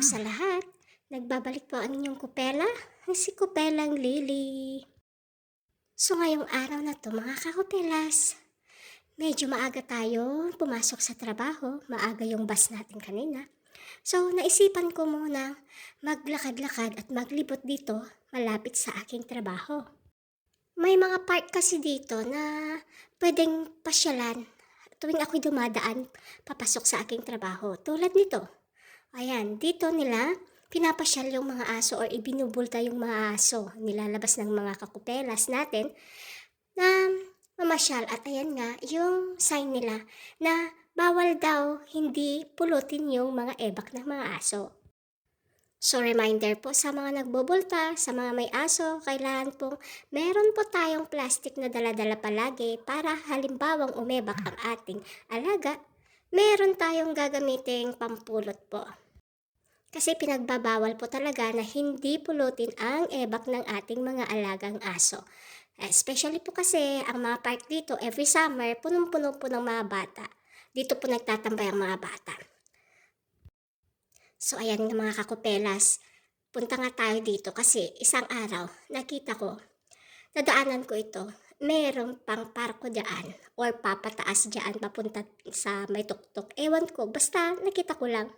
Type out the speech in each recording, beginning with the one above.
po sa lahat. Nagbabalik po ang inyong kupela, ang si Kupelang Lily. So ngayong araw na to mga kakupelas, medyo maaga tayo pumasok sa trabaho, maaga yung bus natin kanina. So naisipan ko muna maglakad-lakad at maglibot dito malapit sa aking trabaho. May mga park kasi dito na pwedeng pasyalan tuwing ako'y dumadaan papasok sa aking trabaho. Tulad nito. Ayan, dito nila pinapasyal yung mga aso or ibinubulta yung mga aso. Nilalabas ng mga kakupelas natin na mamasyal. At ayan nga, yung sign nila na bawal daw hindi pulutin yung mga ebak ng mga aso. So reminder po sa mga nagbubulta, sa mga may aso, kailangan pong meron po tayong plastic na daladala palagi para halimbawang umebak ang ating alaga, meron tayong gagamiting pampulot po. Kasi pinagbabawal po talaga na hindi pulutin ang ebak ng ating mga alagang aso. Especially po kasi ang mga park dito every summer, punong-puno po ng mga bata. Dito po nagtatambay ang mga bata. So ayan nga mga kakupelas, punta nga tayo dito kasi isang araw nakita ko, nadaanan ko ito, merong pang parko dyan or papataas dyan papunta sa may tuktok. Ewan ko, basta nakita ko lang.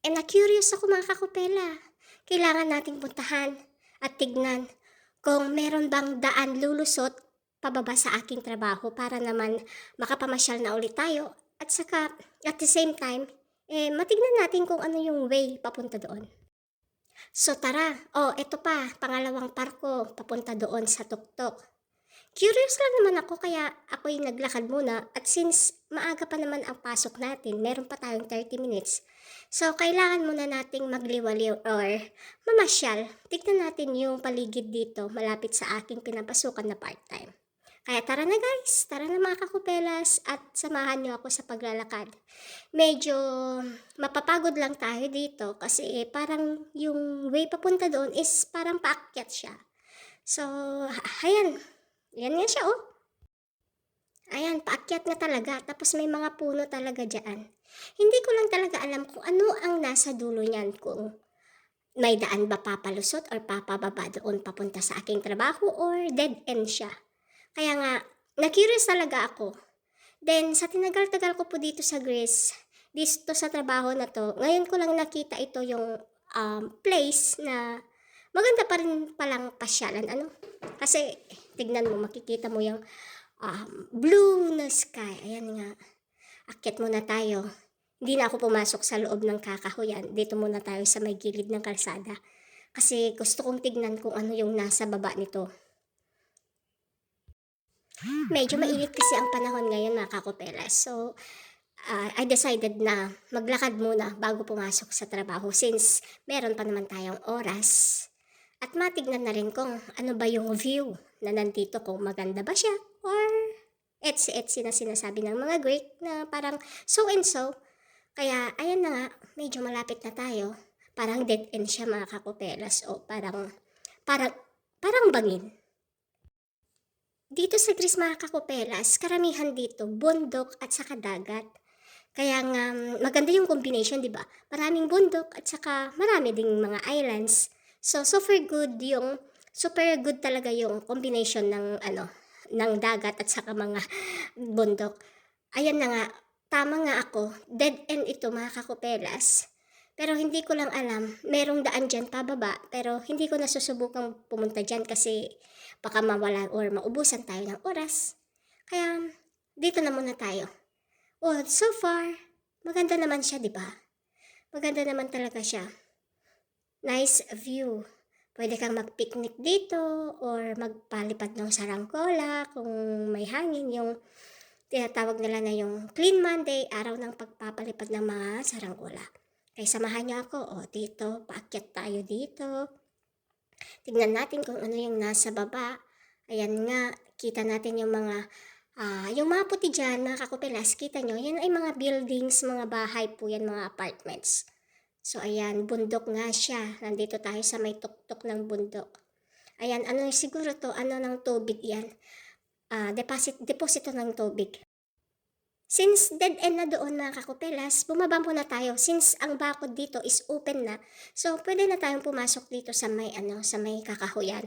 E na-curious ako mga kakupela. Kailangan nating puntahan at tignan kung meron bang daan lulusot pababa sa aking trabaho para naman makapamasyal na ulit tayo at saka at the same time eh matignan natin kung ano yung way papunta doon. So tara, oh eto pa, pangalawang parko papunta doon sa tuktok. Curious lang naman ako kaya ako'y naglakad muna at since maaga pa naman ang pasok natin, meron pa tayong 30 minutes. So, kailangan muna nating magliwaliw or mamasyal. Tignan natin yung paligid dito malapit sa aking pinapasukan na part-time. Kaya tara na guys, tara na mga kakupelas at samahan niyo ako sa paglalakad. Medyo mapapagod lang tayo dito kasi parang yung way papunta doon is parang paakyat siya. So, ayan, yan nga siya, oh. Ayan, paakyat nga talaga. Tapos may mga puno talaga dyan. Hindi ko lang talaga alam kung ano ang nasa dulo niyan. Kung may daan ba papalusot or papababa doon papunta sa aking trabaho or dead end siya. Kaya nga, na-curious talaga ako. Then, sa tinagal-tagal ko po dito sa Greece, dito sa trabaho na to, ngayon ko lang nakita ito yung um, place na maganda pa rin palang pasyalan. Ano? Kasi, tignan mo, makikita mo yung um, blue na sky. Ayan nga. Akyat muna tayo. Hindi na ako pumasok sa loob ng kakahuyan. Dito muna tayo sa may gilid ng kalsada. Kasi gusto kong tignan kung ano yung nasa baba nito. Medyo mainit kasi ang panahon ngayon mga kakupelas. So, uh, I decided na maglakad muna bago pumasok sa trabaho since meron pa naman tayong oras. At matignan na rin kung ano ba yung view na nandito, kung maganda ba siya or etsy-etsy na sinasabi ng mga Greek na parang so and so. Kaya ayan na nga, medyo malapit na tayo. Parang dead end siya mga kakupelas o parang, parang, parang bangin. Dito sa Greece mga kakupelas, karamihan dito bundok at saka dagat. Kaya nga maganda yung combination, 'di ba? Maraming bundok at saka marami ding mga islands. So super good yung super good talaga yung combination ng ano ng dagat at saka mga bundok. Ayan na nga, tama nga ako. Dead end ito mga kakupelas. Pero hindi ko lang alam, merong daan dyan pababa, pero hindi ko nasusubukang pumunta dyan kasi baka mawala or maubusan tayo ng oras. Kaya, dito na muna tayo. Well, so far, maganda naman siya, di ba? Maganda naman talaga siya. Nice view. Pwede kang mag-picnic dito or magpalipad ng saranggola kung may hangin. Yung tinatawag nila na yung Clean Monday, araw ng pagpapalipad ng mga saranggola. Kaya samahan niyo ako, o dito, paakyat tayo dito. Tignan natin kung ano yung nasa baba. Ayan nga, kita natin yung mga, uh, yung mga puti dyan, mga kakupelas, kita nyo, yan ay mga buildings, mga bahay po yan, mga apartments. So ayan, bundok nga siya. Nandito tayo sa may tuktok ng bundok. Ayan, ano siguro to, ano ng tubig yan. Uh, deposit, deposito ng tubig. Since dead end na doon mga kakupelas, bumaba muna tayo. Since ang bakod dito is open na, so pwede na tayong pumasok dito sa may ano, sa may kakahuyan.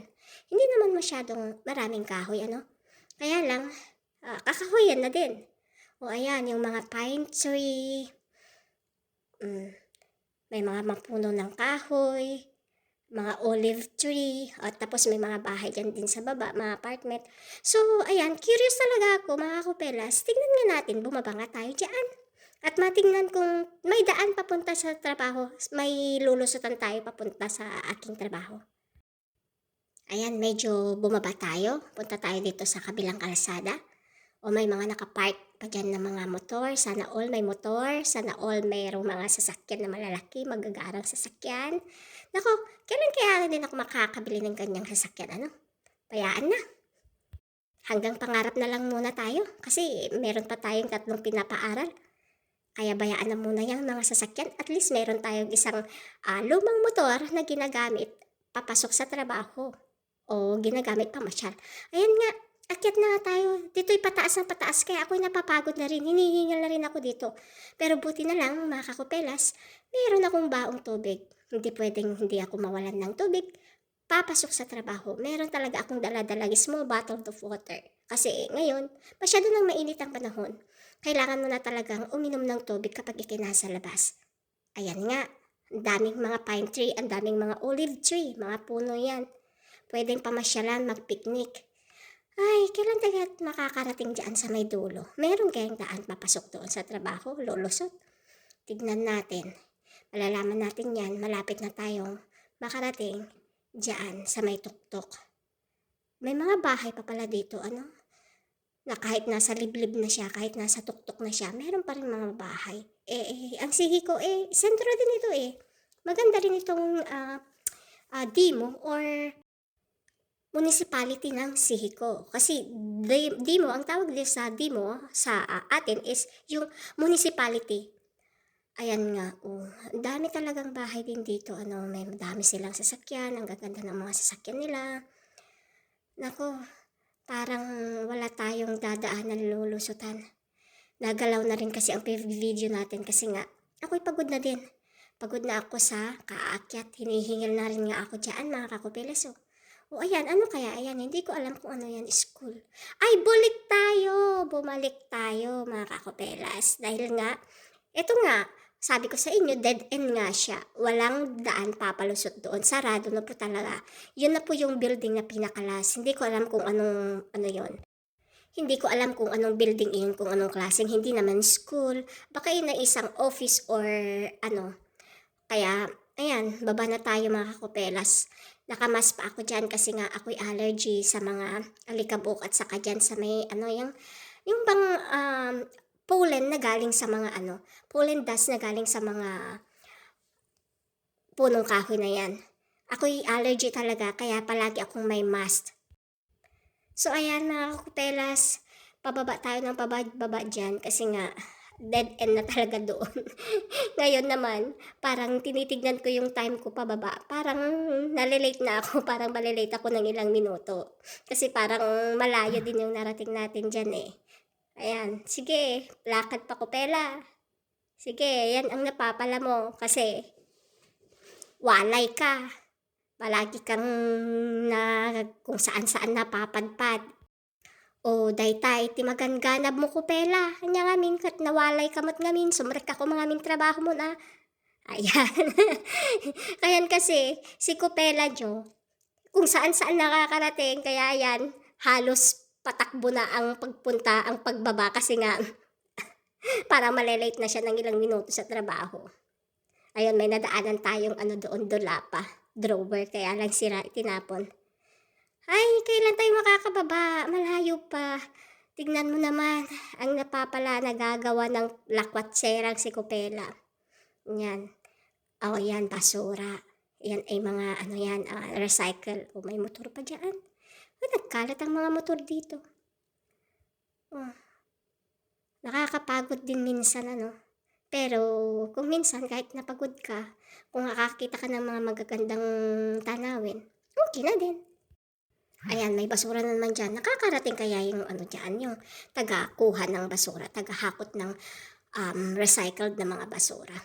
Hindi naman masyadong maraming kahoy ano. Kaya lang, ah, kakahuyan na din. O ayan, yung mga pine tree, mm, may mga mapuno ng kahoy, mga olive tree, at tapos may mga bahay dyan din sa baba, mga apartment. So, ayan, curious talaga ako mga kupelas. Tingnan nga natin, bumaba nga tayo dyan. At matingnan kung may daan papunta sa trabaho, may lulusutan tayo papunta sa aking trabaho. Ayan, medyo bumaba tayo. Punta tayo dito sa kabilang kalsada. O may mga nakapark pa dyan na mga motor. Sana all may motor. Sana all mayroong mga sasakyan na malalaki, magagarang sasakyan. Nako, kailan kaya din ako makakabili ng ganyang sasakyan, ano? Payaan na. Hanggang pangarap na lang muna tayo kasi meron pa tayong tatlong pinapaaral. Kaya bayaan na muna yung mga sasakyan. At least meron tayong isang ah, lumang motor na ginagamit papasok sa trabaho. O ginagamit pa masyal. Ayan nga, akyat na tayo. Dito'y pataas ng pataas kaya ako'y napapagod na rin. Hinihingal na rin ako dito. Pero buti na lang, mga kakupelas, meron akong baong tubig. Hindi pwedeng hindi ako mawalan ng tubig. Papasok sa trabaho, meron talaga akong dala-dala small bottle of water. Kasi ngayon, masyado nang mainit ang panahon. Kailangan mo na talagang uminom ng tubig kapag ikinasa labas. Ayan nga, ang daming mga pine tree, ang daming mga olive tree, mga puno yan. Pwedeng pamasyalan, mag-picnic. Ay, kailan tayo makakarating dyan sa may dulo? Meron kayang daan papasok doon sa trabaho, lulusot. Tignan natin. Malalaman natin yan, malapit na tayong makarating dyan sa may tuktok. May mga bahay pa pala dito, ano? Na kahit nasa liblib na siya, kahit nasa tuktok na siya, meron pa rin mga bahay. Eh, eh ang sihi ko, eh, sentro din ito eh. Maganda rin itong ah, ah, dimo or municipality ng Sihiko. Kasi di- Dimo, ang tawag din sa Dimo sa ah, atin is yung municipality. Ayan nga, oh. Dami talagang bahay din dito. Ano, may dami silang sasakyan. Ang gaganda ng mga sasakyan nila. Nako, parang wala tayong dadaanan lulusutan. Nagalaw na rin kasi ang video natin kasi nga, ako'y pagod na din. Pagod na ako sa kaakyat. Hinihingil na rin nga ako dyan, mga kakupilas. Oh. O ayan, ano kaya? Ayan, hindi ko alam kung ano yan, school. Ay, bulik tayo! Bumalik tayo, mga kakopelas. Dahil nga, eto nga, sabi ko sa inyo, dead end nga siya. Walang daan papalusot doon. Sarado na po talaga. Yun na po yung building na pinakalas. Hindi ko alam kung anong, ano yon. Hindi ko alam kung anong building iyon, kung anong klaseng. Hindi naman school. Baka yun na isang office or ano. Kaya, ayan, baba na tayo mga kakopelas nakamas pa ako dyan kasi nga ako'y allergy sa mga alikabok at saka dyan sa may ano yung yung bang um, pollen na galing sa mga ano pollen dust na galing sa mga punong kahoy na yan. Ako'y allergy talaga kaya palagi akong may mask. So ayan mga kupelas, pababa tayo ng pababa dyan kasi nga dead end na talaga doon. Ngayon naman, parang tinitignan ko yung time ko pababa. Parang nalilate na ako, parang malilate ako ng ilang minuto. Kasi parang malayo din yung narating natin dyan eh. Ayan, sige, lakad pa ko pela. Sige, yan ang napapala mo kasi walay ka. Palagi kang na kung saan saan napapadpad. O daytay ti maganganab mo ko pela. Anya nga min kat nawalay kamot nga min. Sumrek ako mga min trabaho mo na. Ayan. Kayan kasi si Kupela Jo, kung saan saan nakakarating, kaya yan, halos patakbo na ang pagpunta, ang pagbaba kasi nga para malelate na siya ng ilang minuto sa trabaho. Ayun, may nadaanan tayong ano doon, dulapa, drawer, kaya lang sira itinapon. Ay, kailan tayo makakababa? Pa. Tignan mo naman, ang napapala nagagawa ng lakwatserang si Kupela. Yan. Oh, yan, basura. Yan ay mga, ano yan, uh, recycle. O, oh, may motor pa dyan. Oh, nagkalat ang mga motor dito. Oh. Nakakapagod din minsan, ano. Pero, kung minsan, kahit napagod ka, kung nakakita ka ng mga magagandang tanawin, okay na din. Ayan, may basura na naman dyan. Nakakarating kaya yung ano dyan, yung taga-kuha ng basura, taga-hakot ng um, recycled na mga basura.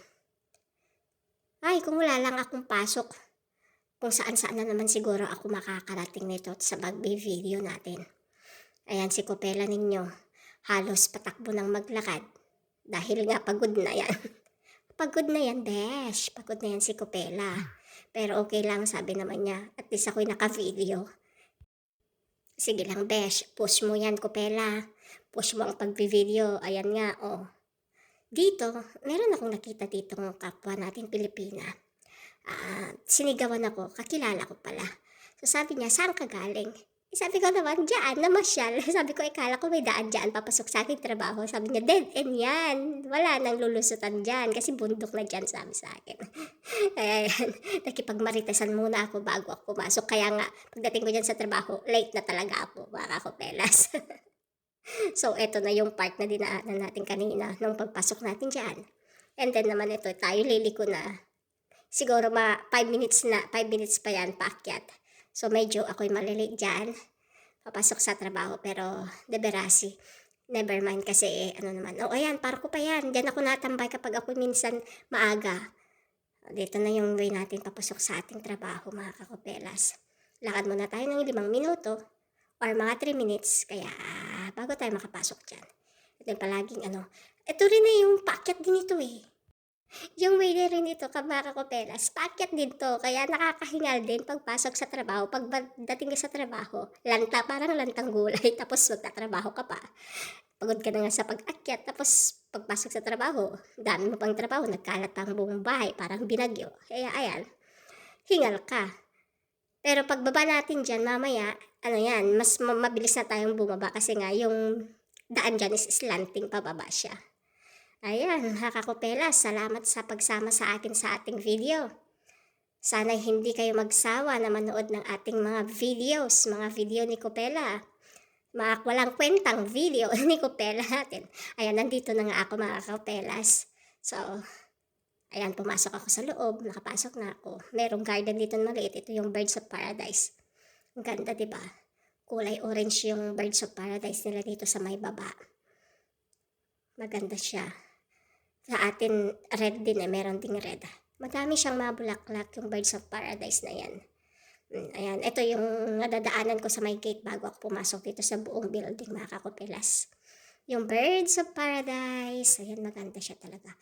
Ay, kung wala lang akong pasok, kung saan-saan na naman siguro ako makakarating nito sa magbi-video natin. Ayan, si Kopela ninyo, halos patakbo ng maglakad. Dahil nga pagod na yan. pagod na yan, besh. Pagod na yan si Kopela. Pero okay lang, sabi naman niya. At least ako'y naka-video. Sige lang, besh. Push mo yan, Kopela. Push mo ang pagbi-video. Ayan nga, oh. Dito, meron akong nakita dito ng kapwa natin Pilipina. Ah, sinigawan ako, kakilala ko pala. So sabi niya, saan ka galing? Sabi ko naman, dyan, namasyal. Sabi ko, ikala ko may daan dyan, papasok sa aking trabaho. Sabi niya, dead end yan. Wala nang lulusutan dyan, kasi bundok na dyan, sabi sa akin. Kaya yan, nakipagmaritesan muna ako bago ako pumasok. Kaya nga, pagdating ko dyan sa trabaho, late na talaga ako, mga kakopelas. so, eto na yung part na dinaanan natin kanina, nung pagpasok natin dyan. And then naman ito, tayo liliko na. Siguro ma 5 minutes na, 5 minutes pa yan, paakyat. So medyo ako'y malilate dyan. Papasok sa trabaho pero deberasi. Never mind kasi eh, ano naman. Oh ayan, parko pa yan. Diyan ako natambay kapag ako minsan maaga. Dito na yung way natin papasok sa ating trabaho mga kakopelas. Lakad muna tayo ng limang minuto or mga 3 minutes. Kaya bago tayo makapasok dyan. Ito yung palaging ano. Ito rin na yung packet din ito eh. Yung na rin ito, kamaka ko pelas, packet din to, kaya nakakahingal din pagpasok sa trabaho. Pag dating ka sa trabaho, lanta, parang lantang gulay, tapos magtatrabaho ka pa. Pagod ka na nga sa pag-akyat, tapos pagpasok sa trabaho, dami mo pang trabaho, nagkalat ang buong bahay, parang binagyo. Kaya ayan, hingal ka. Pero pagbaba natin dyan, mamaya, ano yan, mas ma- mabilis na tayong bumaba kasi nga yung daan dyan is slanting pababa siya. Ayan, mga kakopelas, salamat sa pagsama sa akin sa ating video. Sana hindi kayo magsawa na manood ng ating mga videos, mga video ni Kopela. Mga walang kwentang video ni Kopela natin. Ayan, nandito na nga ako mga kakopelas. So, ayan, pumasok ako sa loob, nakapasok na ako. Merong garden dito na maliit, ito yung Birds of Paradise. Ang ganda, di ba? Kulay orange yung Birds of Paradise nila dito sa may baba. Maganda siya sa atin red din eh, meron ding red. Madami siyang mabulaklak yung Birds of Paradise na yan. Mm, Ayan, ito yung nadadaanan ko sa may gate bago ako pumasok dito sa buong building mga kakopelas. Yung Birds of Paradise, ayan maganda siya talaga.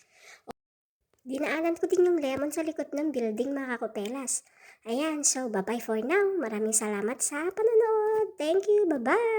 Dinaanan ko din yung lemon sa likod ng building mga kakopelas. Ayan, so bye-bye for now. Maraming salamat sa panonood. Thank you, bye-bye!